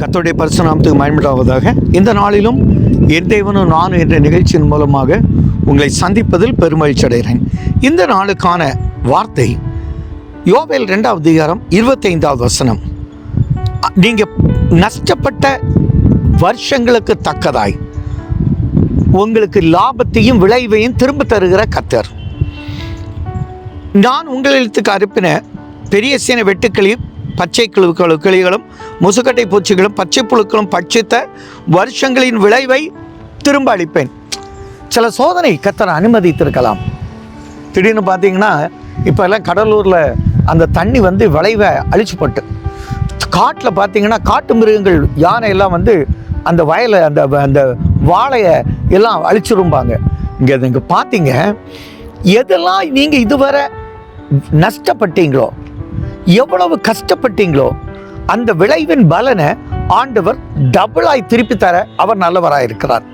கத்தோடைய பரிசுநாமத்துக்கு மயமிடாவதாக இந்த நாளிலும் என் தேவனும் நானும் என்ற நிகழ்ச்சியின் மூலமாக உங்களை சந்திப்பதில் பெருமகிழ்ச்சி அடைகிறேன். இந்த நாளுக்கான வார்த்தை யோவேல் ரெண்டாவது அதிகாரம் இருபத்தைந்தாவது வசனம். நீங்கள் நஷ்டப்பட்ட வருஷங்களுக்கு தக்கதாய். உங்களுக்கு லாபத்தையும் விளைவையும் திரும்ப தருகிற கத்தர் நான் உங்களிடத்துக்கு அனுப்பின பெரிய சீன வெட்டுக்களையும் பச்சை கிழு கிளிகளும் முசுக்கட்டை பூச்சிகளும் பச்சை புழுக்களும் பட்சித்த வருஷங்களின் விளைவை திரும்ப அளிப்பேன். சில சோதனை கத்தனை அனுமதித்திருக்கலாம். திடீர்னு பார்த்தீங்கன்னா இப்போ எல்லாம் கடலூரில் அந்த தண்ணி வந்து விளைவை அழிச்சுப்பட்டு காட்டில் பார்த்தீங்கன்னா காட்டு மிருகங்கள் யானை எல்லாம் வந்து அந்த வயலை அந்த அந்த வாழையை எல்லாம் அழிச்சிரும்பாங்க. இங்கே இங்கே பார்த்தீங்க எதெல்லாம் நீங்கள் இதுவரை நஷ்டப்பட்டீங்களோ எவ்வளவு கஷ்டப்பட்டீங்களோ அந்த விளைவின் பலனை ஆண்டவர் டபுளாய் திருப்பி தர அவர் நல்லவராக இருக்கிறார்.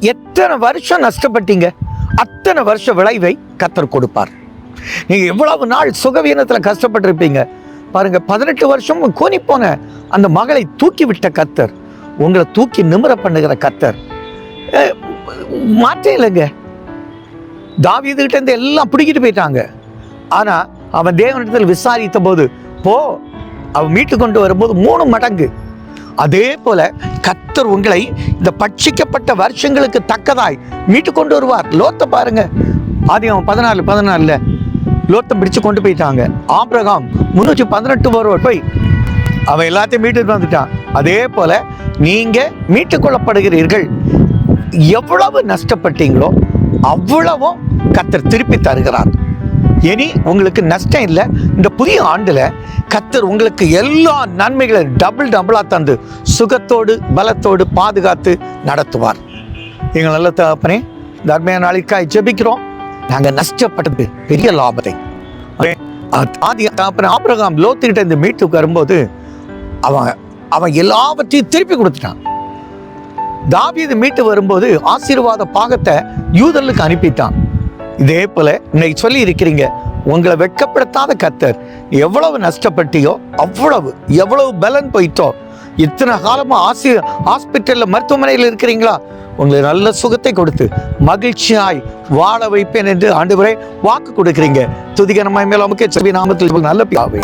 எத்தனை வருஷம் நஷ்டப்பட்டீங்க? அத்தனை வருஷ விளைவை கத்தர் கொடுப்பார். நீங்கள் எவ்வளவு நாள் சுகவீனத்தில் கஷ்டப்பட்டிருப்பீங்க? பாருங்க பதினெட்டு வருஷம் கோனி போன அந்த மகளை தூக்கி விட்ட கத்தர் உங்களை தூக்கி நிமிர பண்ணுகிற கத்தர். அஹ், மாற்றே இல்லைங்க. தாவீதுகிட்ட இருந்து எல்லாம் பிடிக்கிட்டு போயிட்டாங்க. ஆனால் அவன் தேவனிடத்தில் விசாரித்த போது போ அவன் மீட்டு கொண்டு வரும்போது மூணு மடங்கு. அதே போல கத்தர் உங்களை இந்த பட்சிக்கப்பட்ட வருஷங்களுக்கு தக்கதாய் மீட்டு கொண்டு வருவார். லோத்த பாருங்க. ஆதியம் பதினாலு பதினாலுல லோத்தை பிடிச்சு கொண்டு போயிட்டாங்க. ஆபிரகாம் முன்னூற்றி பதினெட்டு வருவார் போய் அவன் எல்லாத்தையும் மீட்டு வந்துட்டான். அதே போல நீங்க மீட்டு கொள்ளப்படுகிறீர்கள். எவ்வளவு நஷ்டப்பட்டீங்களோ அவ்வளவும் கத்தர் திருப்பி தருகிறார். இனி உங்களுக்கு நஷ்டம் இல்லை. இந்த புதிய ஆண்டில் கத்தர் உங்களுக்கு எல்லா நன்மைகளையும் டபுள் டபுளாக தந்து சுகத்தோடு பலத்தோடு பாதுகாத்து நடத்துவார். எங்கள் நல்ல தகப்பனே இந்த நாளைக்காய் ஜெபிக்கிறோம். நாங்கள் நஷ்டப்பட்டது பெரிய லாபத்தை. ஆதி தகப்பன ஆபிரகாம் லோத்துக்கிட்ட இந்த மீட்டுக்கு வரும்போது அவன் அவன் எல்லாவற்றையும் திருப்பி கொடுத்துட்டான். தாபியது மீட்டு வரும்போது ஆசீர்வாத பாகத்தை யூதர்களுக்கு அனுப்பிட்டான். இதே போல இன்னைக்கு சொல்லி இருக்கிறீங்க உங்களை வெட்கப்படுத்தாத கத்தர் எவ்வளவு நஷ்டப்பட்டியோ அவ்வளவு எவ்வளவு பலன் போயிட்டோ இத்தனை காலமாக ஆசி ஹாஸ்பிட்டலில் மருத்துவமனையில் இருக்கிறீங்களா? உங்களை நல்ல சுகத்தை கொடுத்து மகிழ்ச்சியாய் வாழ வைப்பேன் என்று ஆண்டு வாக்கு கொடுக்குறீங்க. துதிகரமாய் மேல் நமக்கு செவி நாமத்தில் நல்ல பியாவே